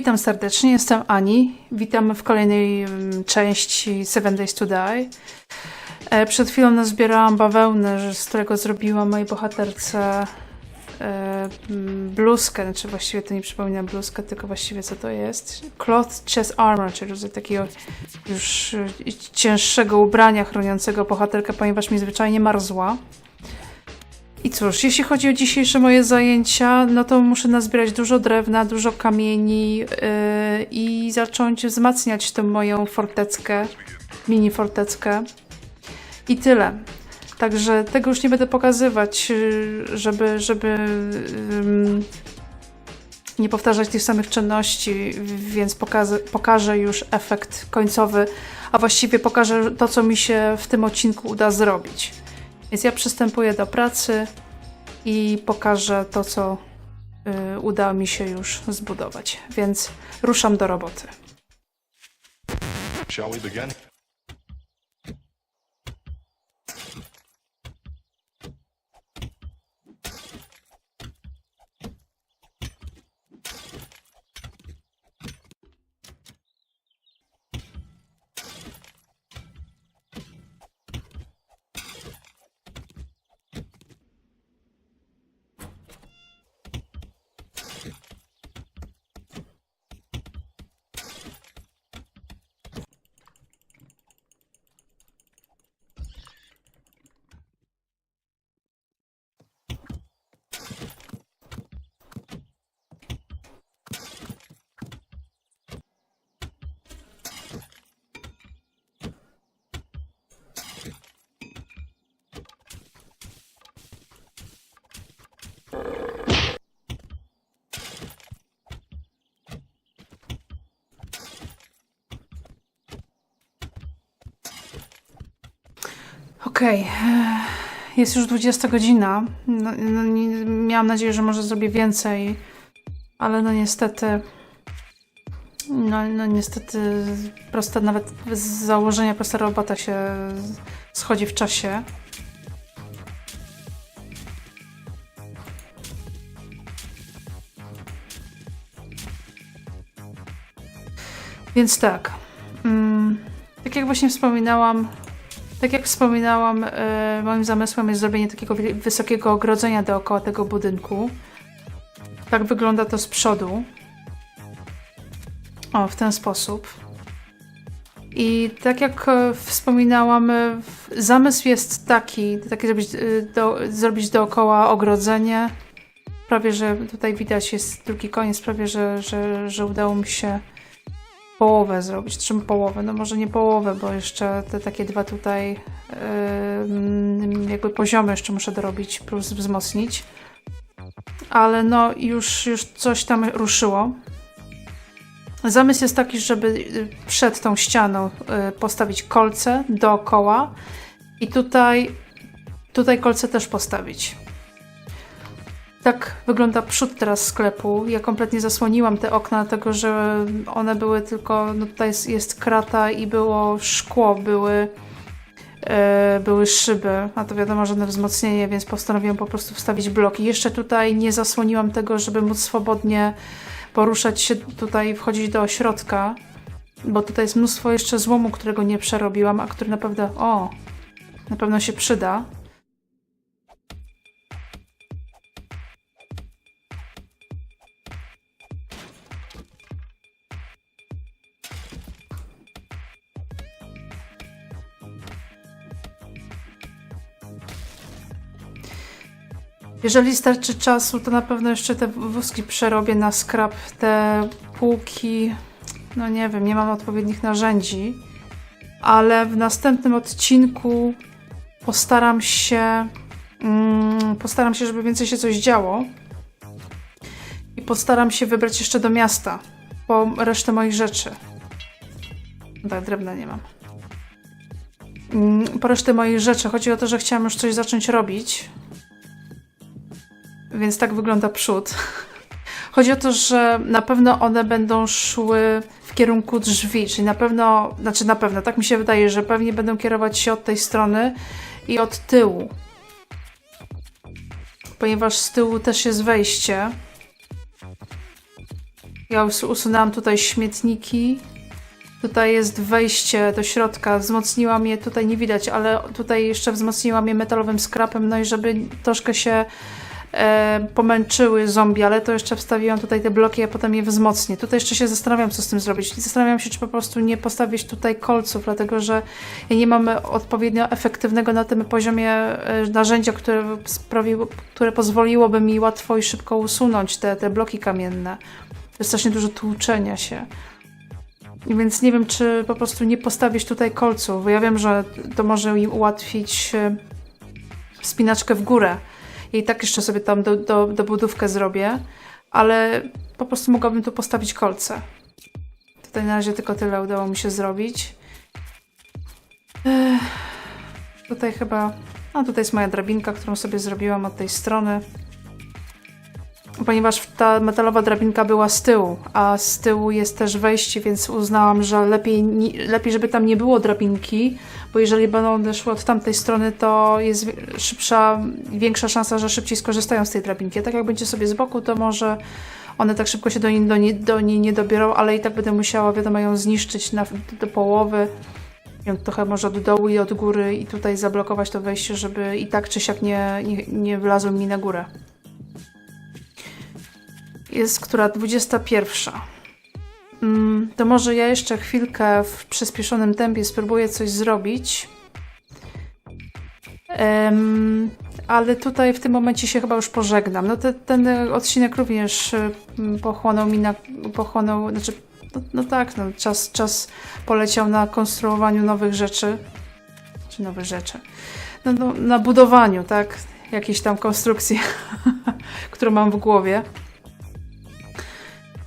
Witam serdecznie, jestem Ani. Witamy w kolejnej części Seven Days to Die. E, Przed chwilą nazbierałam bawełnę, z którego zrobiłam mojej bohaterce e, bluzkę, znaczy właściwie to nie przypomina bluzkę, tylko właściwie co to jest. Cloth chest armor, czyli takiego już e, cięższego ubrania chroniącego bohaterkę, ponieważ mi zwyczajnie marzła. I cóż, jeśli chodzi o dzisiejsze moje zajęcia, no to muszę nazbierać dużo drewna, dużo kamieni yy, i zacząć wzmacniać tę moją forteckę, mini forteckę. I tyle. Także tego już nie będę pokazywać, yy, żeby, żeby nie powtarzać tych samych czynności, więc pokażę, pokażę już efekt końcowy, a właściwie pokażę to, co mi się w tym odcinku uda zrobić. Więc ja przystępuję do pracy i pokażę to, co y, mi się już zbudować. Więc ruszam do roboty. Shall we begin? Okej, eh, jest już 20 godzina. No, no, nie, miałam nadzieję, że może zrobię więcej, ale no niestety. No, no niestety, prosta, nawet z założenia prosta robota się schodzi w czasie. Więc tak. Mm, tak jak właśnie wspominałam, tak jak wspominałam, e, moim zamysłem jest zrobienie takiego wysokiego ogrodzenia dookoła tego budynku. Tak wygląda to z przodu. O, w ten sposób. I tak jak e, wspominałam, e, zamysł jest taki, taki zrobić, do, zrobić dookoła ogrodzenie. Prawie, że tutaj widać jest drugi koniec, prawie, że, że, że udało mi się połowę zrobić. Czym połowę? No może nie połowę, bo jeszcze te takie dwa tutaj yy, jakby poziomy jeszcze muszę dorobić plus wzmocnić. Ale no już, już coś tam ruszyło. Zamysł jest taki, żeby y, przed tą ścianą y, postawić kolce dookoła i tutaj, tutaj kolce też postawić. Tak wygląda przód teraz sklepu. Ja kompletnie zasłoniłam te okna, dlatego że one były tylko, no tutaj jest, jest krata i było szkło, były, e, były szyby, a to wiadomo, żadne wzmocnienie, więc postanowiłam po prostu wstawić bloki. Jeszcze tutaj nie zasłoniłam tego, żeby móc swobodnie poruszać się tutaj, wchodzić do ośrodka, bo tutaj jest mnóstwo jeszcze złomu, którego nie przerobiłam, a który naprawdę, o, na pewno się przyda. Jeżeli starczy czasu, to na pewno jeszcze te wózki przerobię na skrap, te półki. No nie wiem, nie mam odpowiednich narzędzi, ale w następnym odcinku postaram się. Mm, postaram się, żeby więcej się coś działo. I postaram się wybrać jeszcze do miasta po resztę moich rzeczy. Tak, drewna nie mam. Mm, Po resztę moich rzeczy. Chodzi o to, że chciałam już coś zacząć robić. Więc tak wygląda przód. Chodzi o to, że na pewno one będą szły w kierunku drzwi, czyli na pewno, znaczy na pewno, tak mi się wydaje, że pewnie będą kierować się od tej strony i od tyłu. Ponieważ z tyłu też jest wejście. Ja us- usunęłam tutaj śmietniki. Tutaj jest wejście do środka. Wzmocniłam je, tutaj nie widać, ale tutaj jeszcze wzmocniłam je metalowym skrapem, no i żeby troszkę się e, pomęczyły zombie, ale to jeszcze wstawiłam tutaj te bloki, a potem je wzmocnię. Tutaj jeszcze się zastanawiam, co z tym zrobić. Zastanawiam się, czy po prostu nie postawić tutaj kolców, dlatego że nie mamy odpowiednio efektywnego na tym poziomie e, narzędzia, które, sprawiło, które pozwoliłoby mi łatwo i szybko usunąć te, te bloki kamienne. To jest strasznie dużo tłuczenia się. Więc nie wiem, czy po prostu nie postawić tutaj kolców, bo ja wiem, że to może im ułatwić e, wspinaczkę w górę. I tak jeszcze sobie tam do, do, do budówkę zrobię, ale po prostu mogłabym tu postawić kolce. Tutaj na razie tylko tyle udało mi się zrobić. Ech, tutaj chyba... A tutaj jest moja drabinka, którą sobie zrobiłam od tej strony. Ponieważ ta metalowa drabinka była z tyłu, a z tyłu jest też wejście, więc uznałam, że lepiej, lepiej żeby tam nie było drabinki, bo jeżeli będą szły od tamtej strony, to jest szybsza, większa szansa, że szybciej skorzystają z tej drabinki. A tak jak będzie sobie z boku, to może one tak szybko się do niej, do niej, do niej nie dobiorą, ale i tak będę musiała, wiadomo, ją zniszczyć na, do połowy. Ją trochę może od dołu i od góry i tutaj zablokować to wejście, żeby i tak czy siak nie, nie, nie mi na górę. Jest która 21. Mm, to może ja jeszcze chwilkę w przyspieszonym tempie spróbuję coś zrobić. Em, ale tutaj w tym momencie się chyba już pożegnam. No te, ten odcinek również y, pochłonął mi na. Pochłonął, znaczy, no, no tak, no, czas, czas poleciał na konstruowaniu nowych rzeczy. Czy nowych rzeczy? No, no, na budowaniu, tak? Jakiejś tam konstrukcji, którą mam w głowie.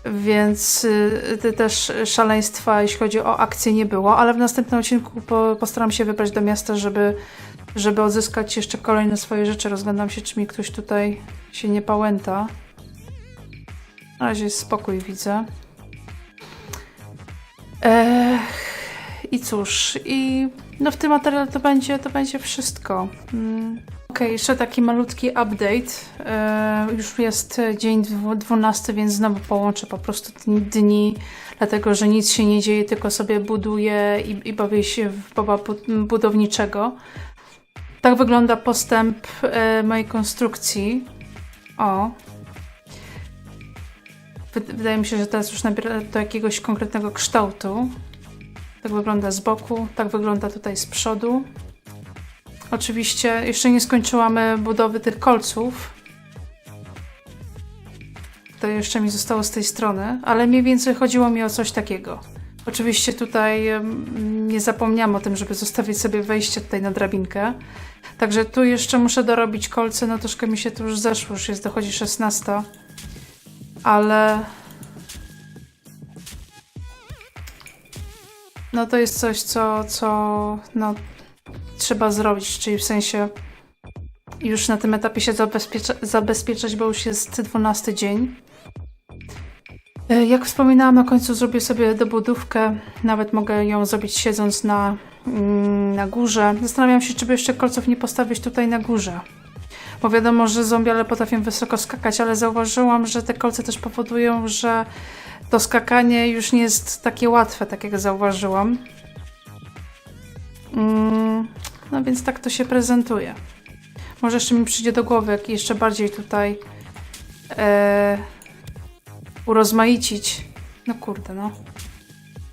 Więc y, te też szaleństwa, jeśli chodzi o akcję, nie było, ale w następnym odcinku po, postaram się wybrać do miasta, żeby, żeby odzyskać jeszcze kolejne swoje rzeczy. Rozglądam się, czy mi ktoś tutaj się nie pałęta. Na razie jest spokój, widzę. Ech, I cóż, i no w tym materiale to będzie, to będzie wszystko. Mm. Okej, jeszcze taki malutki update. E, już jest dzień dwu- 12, więc znowu połączę po prostu dni, dlatego że nic się nie dzieje, tylko sobie buduję i, i bawię się w boba bu- budowniczego. Tak wygląda postęp e, mojej konstrukcji. O. Wy- Wydaje mi się, że teraz już nabiera do jakiegoś konkretnego kształtu. Tak wygląda z boku, tak wygląda tutaj z przodu. Oczywiście jeszcze nie skończyłam budowy tych kolców. To jeszcze mi zostało z tej strony, ale mniej więcej chodziło mi o coś takiego. Oczywiście tutaj nie zapomniałam o tym, żeby zostawić sobie wejście tutaj na drabinkę. Także tu jeszcze muszę dorobić kolce, no troszkę mi się tu już zeszło, już jest, dochodzi 16. Ale... No to jest coś, co, co no, trzeba zrobić, czyli w sensie już na tym etapie się zabezpiecza, zabezpieczać, bo już jest 12 dzień. E, Jak wspominałam, na końcu zrobię sobie dobudówkę. Nawet mogę ją zrobić siedząc na, mm, na górze. Zastanawiam się, czy by jeszcze kolców nie postawić tutaj na górze. Bo wiadomo, że zombiale potrafią wysoko skakać, ale zauważyłam, że te kolce też powodują, że to skakanie już nie jest takie łatwe, tak jak zauważyłam. Mm, no więc tak to się prezentuje. Może jeszcze mi przyjdzie do głowy, jak jeszcze bardziej tutaj e, urozmaicić. No kurde, no.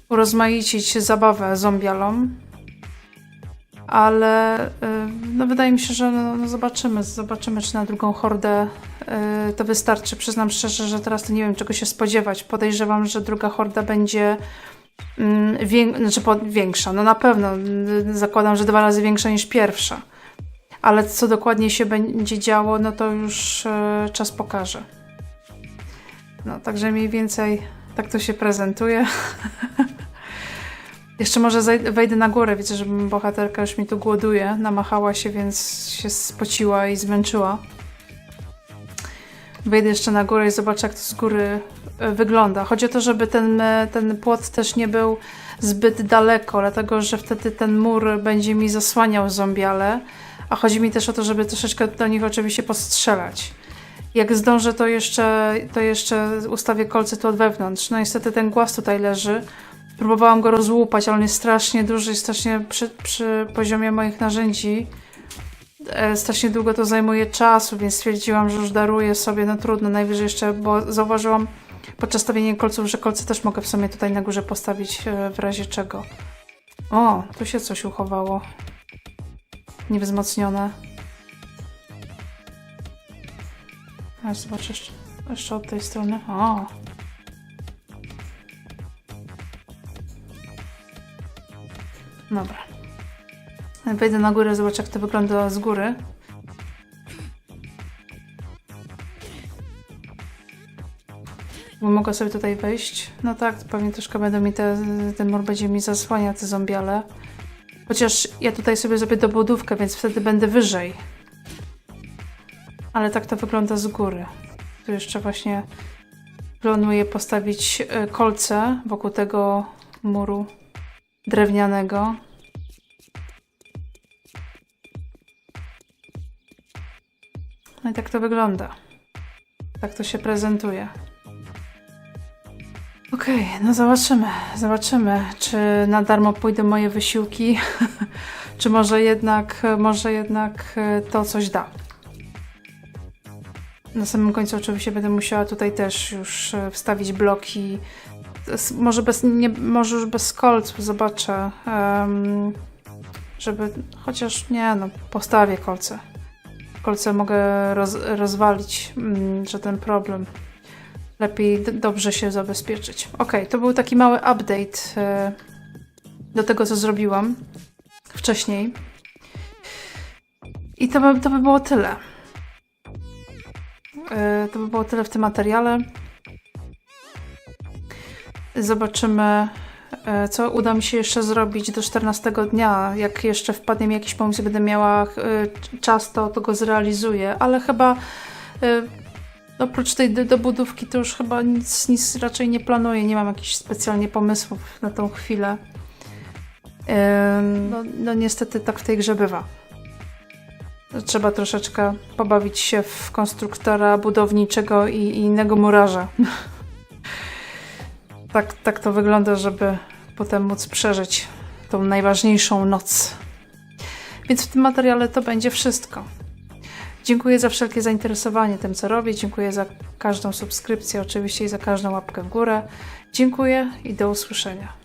Urozmaicić zabawę zombialom. Ale e, no wydaje mi się, że no, no zobaczymy. Zobaczymy, czy na drugą hordę e, to wystarczy. Przyznam szczerze, że teraz nie wiem, czego się spodziewać. Podejrzewam, że druga horda będzie wię- znaczy większa. No na pewno. y, Zakładam, że dwa razy większa niż pierwsza. Ale co dokładnie się będzie działo, no to już e, czas pokaże. No, także mniej więcej tak to się prezentuje. Jeszcze może wejdę na górę. Widzę, że bohaterka już mi tu głoduje. Namachała się, więc się spociła i zmęczyła. Wejdę jeszcze na górę i zobaczę, jak to z góry e, wygląda. Chodzi o to, żeby ten, e, ten płot też nie był zbyt daleko, dlatego że wtedy ten mur będzie mi zasłaniał zombiale. A chodzi mi też o to, żeby troszeczkę do nich oczywiście postrzelać. Jak zdążę, to jeszcze, to jeszcze ustawię kolce tu od wewnątrz. No niestety ten głaz tutaj leży. Próbowałam go rozłupać, ale on jest strasznie duży i strasznie przy, przy poziomie moich narzędzi. E, strasznie długo to zajmuje czasu, więc stwierdziłam, że już daruję sobie, no trudno, najwyżej jeszcze, bo zauważyłam podczas stawiania kolców, że kolce też mogę w sumie tutaj na górze postawić e, w razie czego. O, tu się coś uchowało. Niewzmocnione. A zobacz jeszcze, jeszcze od tej strony. O! Dobra. Wejdę na górę, zobaczę jak to wygląda z góry. Bo mogę sobie tutaj wejść. No tak, pewnie troszkę będą mi te, ten mur będzie mi zasłania te zombiale. Chociaż ja tutaj sobie zrobię dobudówkę, więc wtedy będę wyżej. Ale tak to wygląda z góry. Tu jeszcze właśnie planuję postawić e, kolce wokół tego muru drewnianego. No i tak to wygląda. Tak to się prezentuje. Okej, no zobaczymy. Zobaczymy, czy na darmo pójdą moje wysiłki, czy może jednak, może jednak e, to coś da. Na samym końcu oczywiście będę musiała tutaj też już e, wstawić bloki. Może, bez, nie, może już bez kolców, zobaczę. em, żeby, chociaż nie, no postawię kolce. Kolce mogę roz, rozwalić, mm, że ten problem. Lepiej dobrze się zabezpieczyć. Ok, to był taki mały update e, do tego, co zrobiłam wcześniej. I to by, to by było tyle. E, To by było tyle w tym materiale. Zobaczymy, co uda mi się jeszcze zrobić do 14 dnia. Jak jeszcze wpadnie mi jakiś pomysł, będę miała e, czas, to, to go zrealizuję. Ale chyba e, oprócz tej do- dobudówki to już chyba nic, nic raczej nie planuję. Nie mam jakichś specjalnie pomysłów na tą chwilę. No, no niestety tak w tej grze bywa. Trzeba troszeczkę pobawić się w konstruktora budowniczego i, i innego murarza. tak, tak to wygląda, żeby potem móc przeżyć tą najważniejszą noc. Więc w tym materiale to będzie wszystko. Dziękuję za wszelkie zainteresowanie tym, co robię. Dziękuję za każdą subskrypcję, oczywiście i za każdą łapkę w górę. Dziękuję i do usłyszenia.